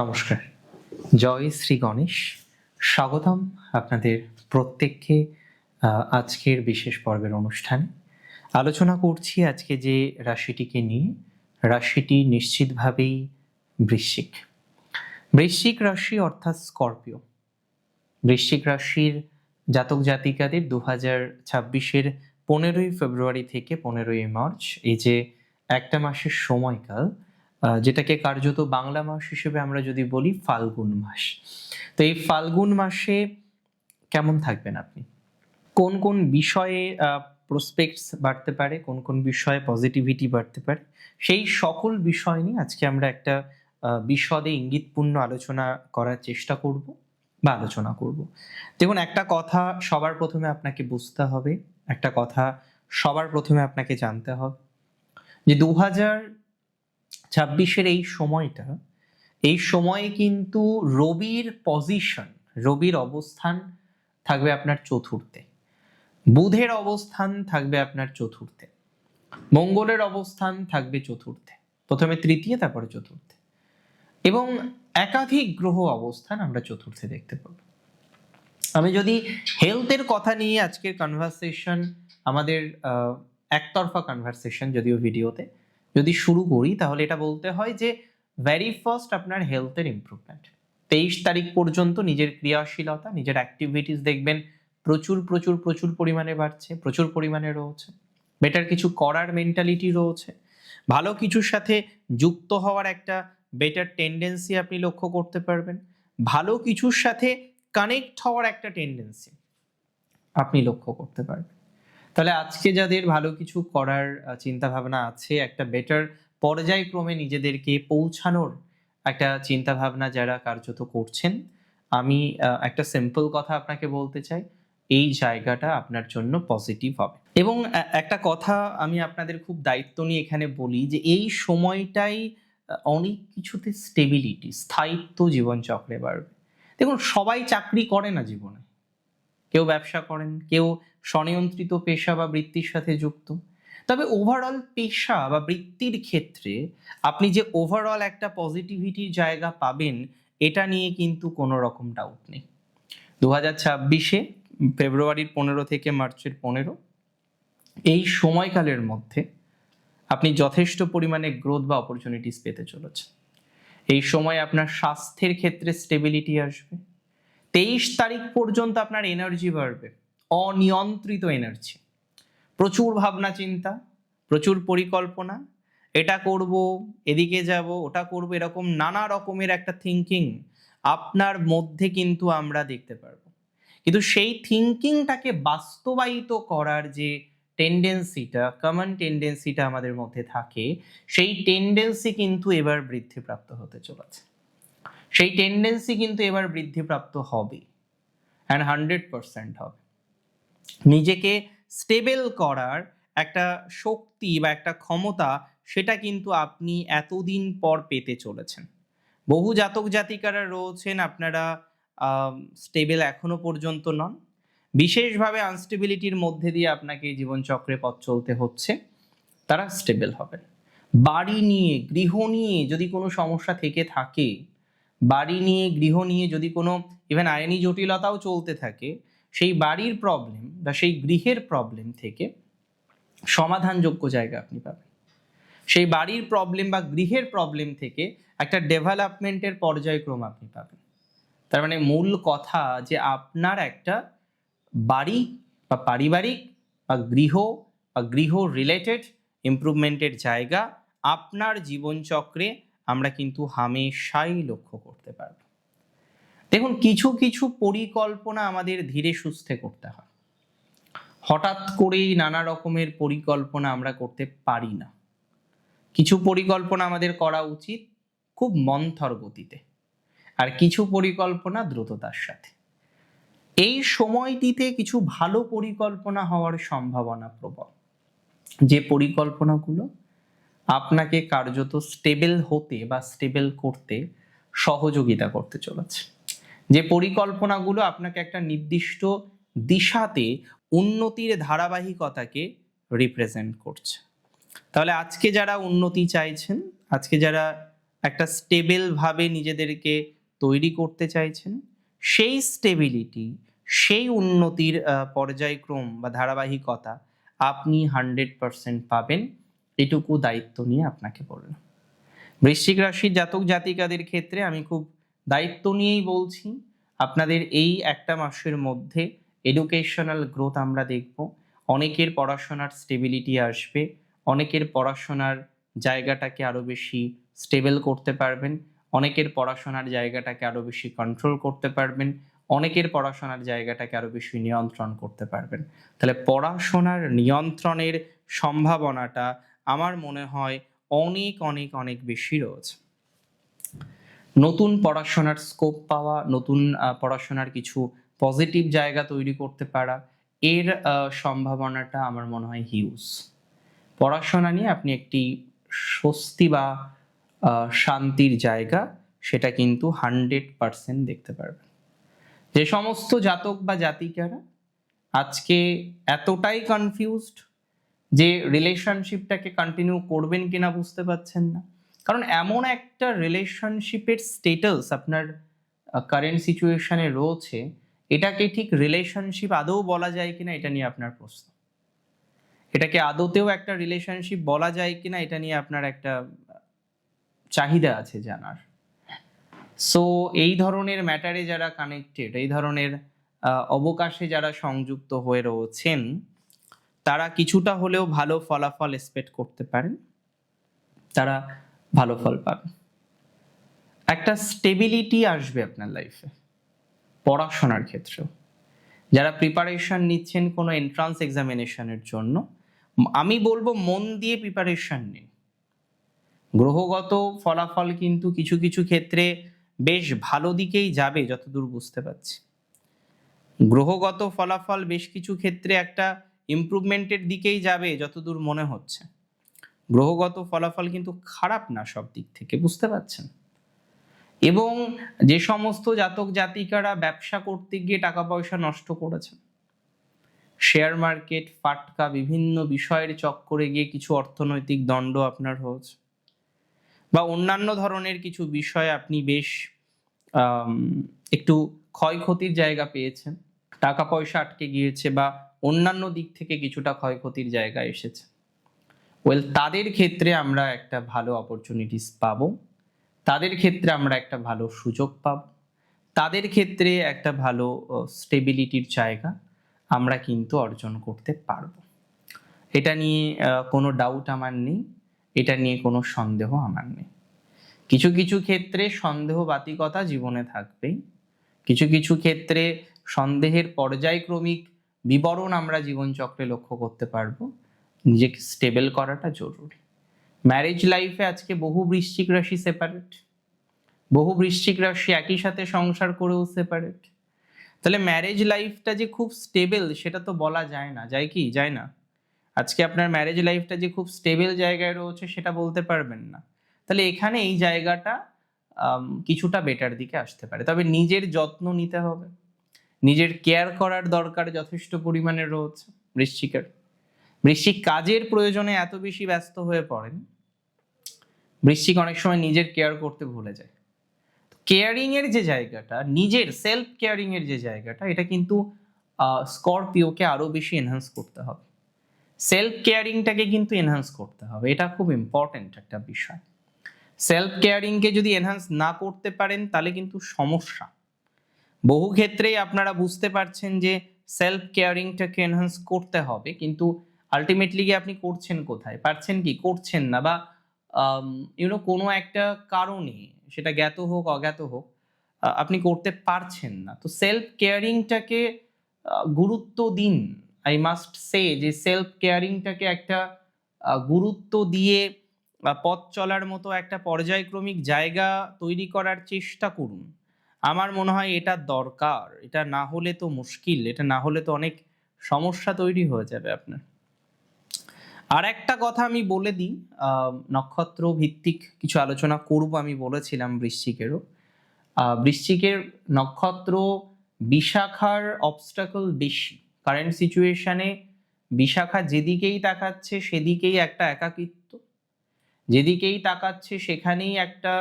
নমস্কার। জয় শ্রী গণেশ। স্বাগতম আপনাদের প্রত্যেককে আজকের বিশেষ পর্বের অনুষ্ঠানে। আলোচনা করছি আজকে যে রাশিটিকে নিয়ে। রাশিটি নিশ্চিতভাবেই বৃশ্চিক। বৃশ্চিক রাশি অর্থাৎ স্করপিও। বৃশ্চিক রাশির জাতক জাতিকাদের দু হাজার ছাব্বিশের পনেরোই ফেব্রুয়ারি থেকে পনেরোই মার্চ, এই যে একটা মাসের সময়কাল যেটাকে কার্যত বাংলা মাস হিসেবে আমরা যদি বলি ফাল্গুন মাস। তো এই ফাল্গুন মাসে কেমন থাকবেন আপনি? কোন কোন বিষয়ে প্রসপেক্টস বাড়তে পারে, কোন কোন বিষয়ে পজিটিভিটি বাড়তে পারে, সেই সকল বিষয় নিয়ে আজকে আমরা একটা বিশদে ইঙ্গিতপূর্ণ আলোচনা করার চেষ্টা করব বা আলোচনা করব। দেখুন, একটা কথা সবার প্রথমে আপনাকে বুঝতে হবে, একটা কথা সবার প্রথমে আপনাকে জানতে হবে যে দু হাজার ছাব্বিশের এই সময়টা, এই সময়ে কিন্তু রবির পজিশন রবির অবস্থান থাকবে আপনার চতুর্থে। বুধের অবস্থান থাকবে আপনার চতুর্থে। মঙ্গলের অবস্থান থাকবে চতুর্থে। প্রথমে তৃতীয়, তারপরে চতুর্থে। এবং একাধিক গ্রহ অবস্থান আমরা চতুর্থে দেখতে পাব। আমি যদি হেলথের কথা নিয়ে আজকের কনভারসেশন আমাদের একতরফা কনভারসেশন যদিও ভিডিওতে যদি শুরু করি, তাহলে এটা বলতে হয় যে ভেরি ফার্স্ট আপনার হেলথের ইমপ্রুভমেন্ট তেইশ তারিখ পর্যন্ত নিজের ক্রিয়াশীলতা, নিজের অ্যাক্টিভিটিস দেখবেন, প্রচুর প্রচুর প্রচুর পরিমাণে বাড়ছে, প্রচুর পরিমাণে রয়েছে। বেটার কিছু করার মেন্টালিটি রয়েছে। ভালো কিছুর সাথে যুক্ত হওয়ার একটা বেটার টেন্ডেন্সি আপনি লক্ষ্য করতে পারবেন। ভালো কিছুর সাথে কানেক্ট হওয়ার একটা টেন্ডেন্সি আপনি লক্ষ্য করতে পারবেন। তাহলে আজকে যাদের ভালো কিছু করার চিন্তা ভাবনা আছে, একটা বেটার পর্যায়ক্রমে নিজেদেরকে পৌঁছানোর একটা চিন্তা ভাবনা যারা কার্যত করছেন, আমি একটা সিম্পল কথা আপনাকে বলতে চাই, এই জায়গাটা আপনার জন্য পজিটিভ হবে। এবং একটা কথা আমি আপনাদের খুব দায়িত্ব নিয়ে এখানে বলি যে এই সময়টাই অনেক কিছুতে স্টেবিলিটি স্থায়িত্ব জীবনচক্রে বাড়বে। দেখুন, সবাই চাকরি করে না জীবনে। কেউ ব্যবসা করেন, কেউ স্বনিয়ন্ত্রিত পেশা বা বৃত্তির সাথে যুক্ত। তবে ওভারঅল পেশা বা বৃত্তির ক্ষেত্রে আপনি যে ওভারঅল একটা পজিটিভিটির জায়গা পাবেন, এটা নিয়ে কিন্তু কোনো রকম ডাউট নেই। দু হাজার ছাব্বিশে ফেব্রুয়ারির পনেরো থেকে মার্চের পনেরো, এই সময়কালের মধ্যে আপনি যথেষ্ট পরিমাণে গ্রোথ বা অপরচুনিটিস পেতে চলেছেন। এই সময় আপনার স্বাস্থ্যের ক্ষেত্রে স্টেবিলিটি আসবে। তেইশ তারিখ পর্যন্ত আপনার এনার্জি বাড়বে। অনিয়ন্ত্রিত এনার্জি প্রচুর ভাবনা চিন্তা, প্রচুর পরিকল্পনা, এটা করব, এদিকে যাব, ওটা করব, এরকম নানা রকমের একটা থিঙ্কিং আপনার মধ্যে কিন্তু আমরা দেখতে পারব। কিন্তু সেই থিঙ্কিংটাকে বাস্তবায়িত করার যে টেন্ডেন্সিটা কমন টেন্ডেন্সিটা আমাদের মধ্যে থাকে, সেই টেন্ডেন্সি কিন্তু এবার বৃদ্ধিপ্রাপ্ত হতে চলেছে। সেই টেন্ডেন্সি কিন্তু এবার বৃদ্ধিপ্রাপ্ত হবে অ্যান্ড হান্ড্রেড পার্সেন্ট হবে। নিজেকে স্টেবল করার একটা শক্তি বা একটা ক্ষমতা, সেটা কিন্তু আপনি এতদিন পর পেতে চলেছেন। বহু জাতক জাতিকারা রয়েছেন, আপনারা স্টেবল এখনও পর্যন্ত নন। বিশেষভাবে আনস্টেবিলিটির মধ্যে দিয়ে আপনাকে জীবনচক্রে পথ চলতে হচ্ছে। তারা স্টেবল হবেন। বাড়ি নিয়ে, গৃহ নিয়ে যদি কোনো সমস্যা থেকে থাকে, বাড়ি নিয়ে, গৃহ নিয়ে যদি কোনো ইভেন আইনি জটিলতাও চলতে থাকে সেই বাড়ির প্রবলেম বা সেই গৃহের প্রবলেম থেকে সমাধানযোগ্য জায়গা আপনি পাবেন। সেই বাড়ির প্রবলেম বা গৃহের প্রবলেম থেকে একটা ডেভেলপমেন্টের পর্যায়ক্রম আপনি পাবেন। তার মানে মূল কথা যে আপনার একটা বাড়ি বা পারিবারিক বা গৃহ বা গৃহ রিলেটেড ইমপ্রুভমেন্টের জায়গা আপনার জীবনচক্রে আমরা কিন্তু হামেশাই লক্ষ্য করতে পারব। দেখুন, কিছু কিছু পরিকল্পনা আমাদের ধীরে সুস্থে করতে হয়। হঠাৎ করেই নানা রকমের পরিকল্পনা আমরা করতে পারি না। কিছু পরিকল্পনা আমাদের করা উচিত খুব মন্থর গতিতে, আর কিছু পরিকল্পনা দ্রুততার সাথে। এই সময়টিতে কিছু ভালো পরিকল্পনা হওয়ার সম্ভাবনা প্রবল। যে পরিকল্পনাগুলো আপনাকে কার্যত স্টেবল হতে বা স্টেবল করতে সহযোগিতা করতে চলেছে। যে পরিকল্পনাগুলো আপনাকে একটা নির্দিষ্ট দিশাতে উন্নতির ধারাবাহিকতাকে রিপ্রেজেন্ট করছে। তাহলে আজকে যারা উন্নতি চাইছেন, আজকে যারা একটা স্টেবল ভাবে নিজেদেরকে তৈরি করতে চাইছেন, সেই স্টেবিলিটি সেই উন্নতির পর্যায়ক্রম বা ধারাবাহিকতা আপনি হান্ড্রেড পার্সেন্ট পাবেন, এটুকু দায়িত্ব নিয়ে আপনাকে বললাম। বৃশ্চিক রাশির জাতক জাতিকাদের ক্ষেত্রে আমি খুব দায়িত্ব নিয়েই বলছি, আপনাদের এই একটা মাসের মধ্যে এডুকেশনাল গ্রোথ আমরা দেখব। অনেকের পড়াশোনার স্টেবিলিটি আসবে, অনেকের পড়াশোনার জায়গাটাকে আরও বেশি স্টেবল করতে পারবেন, অনেকের পড়াশোনার জায়গাটাকে আরও বেশি কন্ট্রোল করতে পারবেন, অনেকের পড়াশোনার জায়গাটাকে আরও বেশি নিয়ন্ত্রণ করতে পারবেন। তাহলে পড়াশোনার নিয়ন্ত্রণের সম্ভাবনাটা আমার মনে হয় অনেক অনেক অনেক বেশি রয়েছে। নতুন পড়াশোনার স্কোপ পাওয়া, নতুন পড়াশোনার কিছু পজিটিভ জায়গা তৈরি করতে পারা, এর সম্ভাবনাটা আমার মনে হয় হিউজ পড়াশোনা নিয়ে আপনি একটি স্বস্তি বা শান্তির জায়গা, সেটা কিন্তু হান্ড্রেড পার্সেন্ট দেখতে পারবেন। যে সমস্ত জাতক বা জাতিকারা আজকে এতটাই কনফিউজড যে রিলেশনশিপটাকে কন্টিনিউ করবেন কিনা বুঝতে পারছেন না। কারণ এমন একটা রিলেশনশিপের স্টেটাস আপনার কারেন্ট সিচুয়েশনে রয়েছে, এটাকে ঠিক রিলেশনশিপ আদৌ বলা যায় কিনা এটা নিয়ে আপনার প্রশ্ন। এটাকে আদতেও একটা রিলেশনশিপ বলা যায় কিনা এটা নিয়ে আপনার একটা, চাহিদা আছে জানার। সো এই ধরনের ম্যাটারে যারা কানেক্টেড এই ধরনের অবকাশে যারা সংযুক্ত হয়ে রয়েছেন, তারা কিছুটা হলেও ভালো ফলাফল এক্সপেক্ট করতে পারেন। তারা ভালো ফল পাবেন একটা স্টেবিলিটি আসবে আপনার লাইফে পড়াশোনার ক্ষেত্রেও। যারা প্রিপারেশন নিচ্ছেন কোনো এন্ট্রান্স এক্সামিনেশনের জন্য, আমি বলব মন দিয়ে প্রিপারেশন নিন। গ্রহগত ফলাফল কিন্তু কিছু কিছু ক্ষেত্রে বেশ ভালো দিকেই যাবে, যতদূর বুঝতে পারছি। গ্রহগত ফলাফল বেশ কিছু ক্ষেত্রে একটা ইমপ্রুভমেন্টের দিকেই যাবে, যতদূর মনে হচ্ছে। গ্রহগত ফলাফল কিন্তু খারাপ না সব দিক থেকে, বুঝতে পারছেন? এবং যে সমস্ত জাতক জাতিকারা ব্যবসা করতে গিয়ে টাকা পয়সা নষ্ট করেছেন শেয়ার মার্কেট ফাটকা, বিভিন্ন বিষয়ের চক্করে গিয়ে কিছু অর্থনৈতিক দণ্ড আপনার হয়েছে, বা অন্যান্য ধরনের কিছু বিষয়ে আপনি বেশ একটু ক্ষয়ক্ষতির জায়গা পেয়েছেন, টাকা পয়সা আটকে গিয়েছে বা অন্যান্য দিক থেকে কিছুটা ক্ষয়ক্ষতির জায়গা এসেছে। ওয়েল তাদের ক্ষেত্রে আমরা একটা ভালো অপরচুনিটিস পাবো। তাদের ক্ষেত্রে আমরা একটা ভালো সুযোগ পাবো। তাদের ক্ষেত্রে একটা ভালো স্টেবিলিটির জায়গা আমরা কিন্তু অর্জন করতে পারব। এটা নিয়ে কোনো ডাউট আমার নেই। এটা নিয়ে কোনো সন্দেহ আমার নেই। কিছু কিছু ক্ষেত্রে সন্দেহ বাতিকতা জীবনে থাকবেই। কিছু কিছু ক্ষেত্রে সন্দেহের পর্যায়ক্রমিক বিবরণ আমরা জীবনচক্রে লক্ষ্য করতে পারব। নিজেকে স্টেবল করাটা জরুরি। ম্যারেজ লাইফে আজকে বহু বৃশ্চিক রাশি সেপারেট বহু বৃশ্চিক রাশি একই সাথে সংসার করেও সেপারেট তাহলে ম্যারেজ লাইফটা যে খুব স্টেবল সেটা তো বলা যায় না। যায় কি? যায় না। আজকে আপনার ম্যারেজ লাইফটা যে খুব স্টেবল জায়গায় রয়েছে, সেটা বলতে পারবেন না। তাহলে এখানে এই জায়গাটা কিছুটা বেটার দিকে আসতে পারে। তবে নিজের যত্ন নিতে হবে। নিজের কেয়ার করার দরকার যথেষ্ট পরিমাণে রয়েছে বৃশ্চিকের। বৃশ্চিক কাজের প্রয়োজনে এত বেশি ব্যস্ত হয়ে পড়েন, বৃশ্চিক অনেক সময় নিজের কেয়ার করতে ভুলে যায়। কেয়ারিং এর যে জায়গাটা, নিজের সেলফ কেয়ারিং এর যে জায়গাটা, এটা কিন্তু স্করপিওকে আরও বেশি এনহান্স করতে হবে। সেলফ কেয়ারিংটাকে কিন্তু এনহান্স করতে হবে। এটা খুব ইম্পর্টেন্ট একটা বিষয়। সেলফ কেয়ারিংকে যদি এনহান্স না করতে পারেন, তাহলে কিন্তু সমস্যা। বহু ক্ষেত্রেই আপনারা বুঝতে পারছেন যে সেলফ কেয়ারিংটাকে এনহান্স করতে হবে, কিন্তু আলটিমেটলি গিয়ে আপনি করছেন কোথায়? পারছেন কি? করছেন না বা ইউনো কোনো একটা কারণে, সেটা জ্ঞাত হোক, অজ্ঞাত হোক আপনি করতে পারছেন না। তো সেলফ কেয়ারিংটাকে গুরুত্ব দিন। আই মাস্ট সে যে সেলফ কেয়ারিংটাকে একটা গুরুত্ব দিয়ে পথ চলার মতো একটা পর্যায়ক্রমিক জায়গা তৈরি করার চেষ্টা করুন। আমার মনে হয় এটা দরকার। এটা না হলে তো মুশকিল। এটা না হলে তো অনেক সমস্যা তৈরি হয়ে যাবে আপনার। আর একটা কথা আমি বলে দিই নক্ষত্র ভিত্তিক কিছু আলোচনা করব আমি বলেছিলাম বৃশ্চিকেরও। বৃশ্চিকের নক্ষত্র বিশাখার অবস্টাকল বেশি। কারেন্ট সিচুয়েশানে বিশাখা যেদিকেই তাকাচ্ছে সেদিকেই একটা একাকিত্ব, যেদিকেই তাকাচ্ছে সেখানেই একটা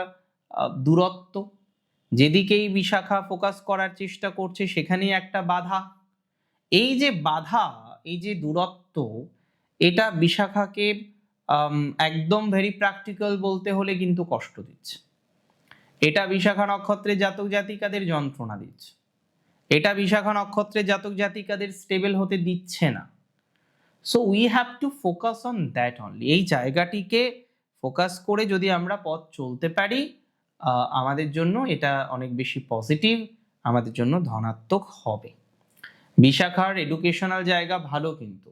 দূরত্ব, যেদিকেই বিশাখা ফোকাস করার চেষ্টা করছে সেখানেই একটা বাধা। এই যে বাধা, এই যে দূরত্ব এটা বিশাখাকে একদম ভেরি প্র্যাকটিক্যাল বলতে হলে কিন্তু কষ্ট দিচ্ছে। এটা বিশাখা নক্ষত্রের জাতক জাতিকাদের যন্ত্রণা দিচ্ছে। এটা বিশাখা নক্ষত্রের জাতক জাতিকাদের স্টেবল হতে দিচ্ছে না। So we have to focus on that only এই জায়গাটিকে ফোকাস করে যদি আমরা পথ চলতে পারি আমাদের জন্য এটা অনেক বেশি পজিটিভ আমাদের জন্য ধনাত্মক হবে। বিশাখার এডুকেশনাল জায়গা ভালো কিন্তু।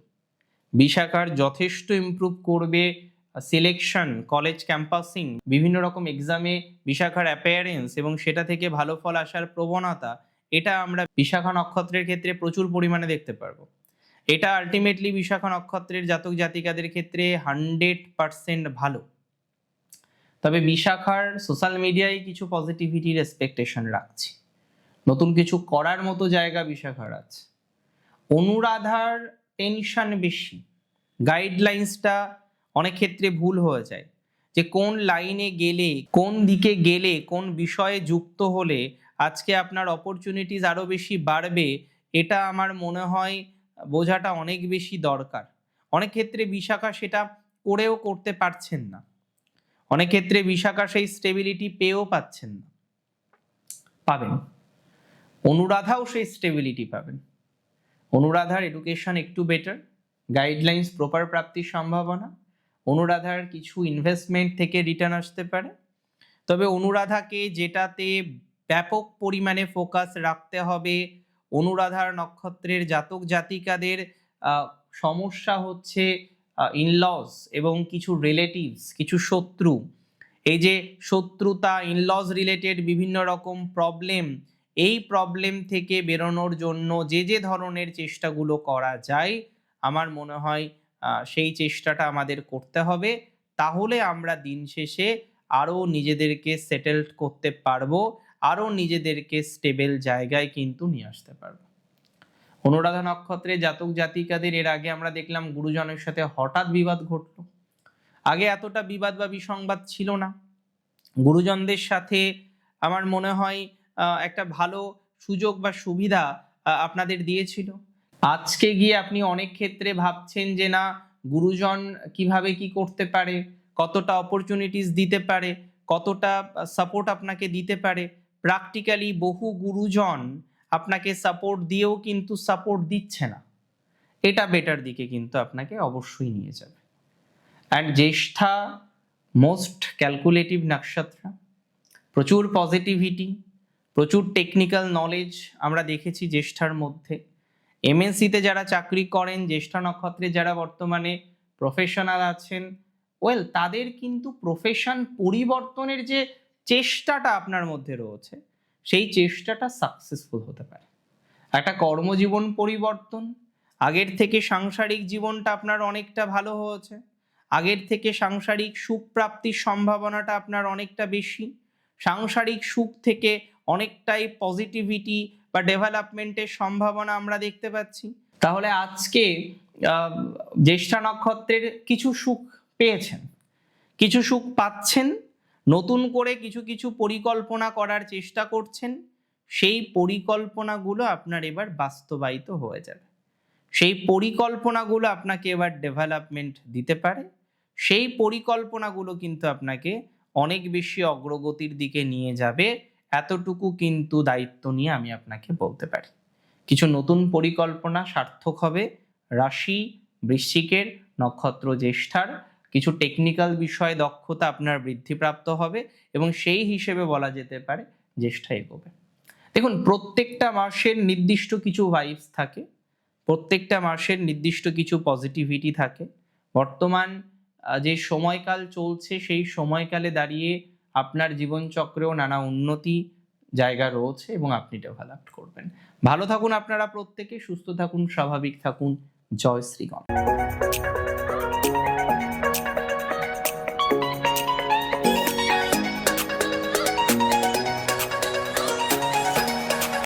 বিশাখার যথেষ্ট ইমপ্রুভ করবে সিলেকশন কলেজ ক্যাম্পাসিং বিভিন্ন রকম এক্সামে বিশাখার অ্যাপিয়ারেন্স এবং সেটা থেকে ভালো ফল আসার প্রবণতা, এটা আমরা বিশাখা নক্ষত্রের ক্ষেত্রে প্রচুর পরিমাণে দেখতে পারব। এটা আলটিমেটলি বিশাখা নক্ষত্রের জাতক জাতিকাদের ক্ষেত্রে হান্ড্রেড পার্সেন্ট ভালো। তবে বিশাখার সোশ্যাল মিডিয়ায় কিছু পজিটিভিটির এক্সপেকটেশন রাখছি। নতুন কিছু করার মতো জায়গা বিশাখার আছে। অনুরাধার টেনশন বেশি। গাইডলাইন্সটা অনেক ক্ষেত্রে ভুল হয়ে যায়। যে কোন লাইনে গেলে, কোন দিকে গেলে, কোন বিষয়ে যুক্ত হলে আজকে আপনার অপরচুনিটিস আরও বেশি বাড়বে, এটা আমার মনে হয় বোঝাটা অনেক বেশি দরকার। অনেক ক্ষেত্রে বিশাখা সেটা করেও করতে পারছেন না। অনেক ক্ষেত্রে বিশাখা সেই স্টেবিলিটি পেয়েও পাচ্ছেন না। পাবেন। অনুরাধাও সেই স্টেবিলিটি পাবেন। অনুরাধার এডুকেশন একটু বেটার গাইডলাইন্স প্রপার প্রাপ্তির সম্ভাবনা, অনুরাধার কিছু ইনভেস্টমেন্ট থেকে রিটার্ন আসতে পারে। তবে অনুরাধাকে যেটাতে ব্যাপক পরিমাণে ফোকাস রাখতে হবে, অনুরাধার নক্ষত্রের জাতক জাতিকাদের সমস্যা হচ্ছে ইনলস এবং কিছু রিলেটিভস কিছু শত্রু। এই যে শত্রুতা ইনলস রিলেটেড বিভিন্ন রকম প্রবলেম এই প্রবলেম থেকে বেরোনোর জন্য যে যে ধরনের চেষ্টাগুলো করা যায় আমার মনে হয় সেই চেষ্টাটা আমাদের করতে হবে। তাহলে আমরা দিন শেষে আরও নিজেদেরকে সেটেলড করতে পারব আরও নিজেদেরকে স্টেবল জায়গায় কিন্তু নিয়ে আসতে পারব। অনুরাধা নক্ষত্রে জাতক জাতিকাদের এর আগে আমরা দেখলাম গুরুজনের সাথে হঠাৎ বিবাদ ঘটলো। আগে এতটা বিবাদ বা বিসংবাদ ছিল না। গুরুজনদের সাথে আমার মনে হয় একটা ভালো সুযোগ বা সুবিধা আপনাদের দিয়েছিল। আজকে গিয়ে আপনি অনেক ক্ষেত্রে ভাবছেন যে না, গুরুজন কীভাবে কি করতে পারে, কতটা অপরচুনিটিস দিতে পারে, কতটা সাপোর্ট আপনাকে দিতে পারে প্র্যাকটিক্যালি বহু গুরুজন আপনাকে সাপোর্ট দিয়েও কিন্তু সাপোর্ট দিচ্ছে না। এটা বেটার দিকে কিন্তু আপনাকে অবশ্যই নিয়ে যাবে। অ্যান্ড জ্যেষ্ঠা মোস্ট ক্যালকুলেটিভ নক্ষত্র প্রচুর পজিটিভিটি প্রচুর টেকনিক্যাল নলেজ আমরা দেখেছি জ্যেষ্ঠার মধ্যে। এমএনসিতে যারা চাকরি করেন, জ্যেষ্ঠা নক্ষত্রে যারা বর্তমানে প্রফেশনাল আছেন ওয়েল তাদের কিন্তু প্রফেশন পরিবর্তনের যে চেষ্টাটা আপনার মধ্যে রয়েছে, সেই চেষ্টাটা সাকসেসফুল হতে পারে। একটা কর্মজীবন পরিবর্তন, আগের থেকে সাংসারিক জীবনটা আপনার অনেকটা ভালো হয়েছে, আগের থেকে সাংসারিক সুখ প্রাপ্তির সম্ভাবনাটা আপনার অনেকটা বেশি, সাংসারিক সুখ থেকে অনেকটাই পজিটিভিটি বা ডেভেলপমেন্টের সম্ভাবনা আমরা দেখতে পাচ্ছি। তাহলে আজকে জ্যেষ্ঠা নক্ষত্রের কিছু সুখ পেয়েছেন, কিছু সুখ পাচ্ছেন, নতুন করে কিছু কিছু পরিকল্পনা করার চেষ্টা করছেন, সেই পরিকল্পনাগুলো আপনার এবার বাস্তবায়িত হয়ে যাবে। সেই পরিকল্পনাগুলো আপনাকে এবার ডেভেলপমেন্ট দিতে পারে, সেই পরিকল্পনাগুলো কিন্তু আপনাকে অনেক বেশি অগ্রগতির দিকে নিয়ে যাবে এতটুকু কিন্তু দায়িত্ব নিয়ে আমি আপনাকে বলতে পারি। কিছু নতুন পরিকল্পনা সার্থক হবে। রাশি, বৃশ্চিকের, নক্ষত্র জ্যেষ্ঠার কিছু টেকনিক্যাল বিষয়ে দক্ষতা আপনার বৃদ্ধিপ্রাপ্ত হবে এবং সেই হিসেবে বলা যেতে পারে জ্যেষ্ঠা এগোবে। দেখুন, প্রত্যেকটা মাসের নির্দিষ্ট কিছু ভাইবস থাকে, প্রত্যেকটা মাসের নির্দিষ্ট কিছু পজিটিভিটি থাকে। বর্তমান যে সময়কাল চলছে, সেই সময়কালে দাঁড়িয়ে আপনার জীবনচক্রেও নানা উন্নতি জায়গা রয়েছে এবং আপনি ডেভেলপ করবেন। ভালো থাকুন আপনারা প্রত্যেকে, সুস্থ থাকুন, স্বাভাবিক থাকুন। জয় শ্রীগণ।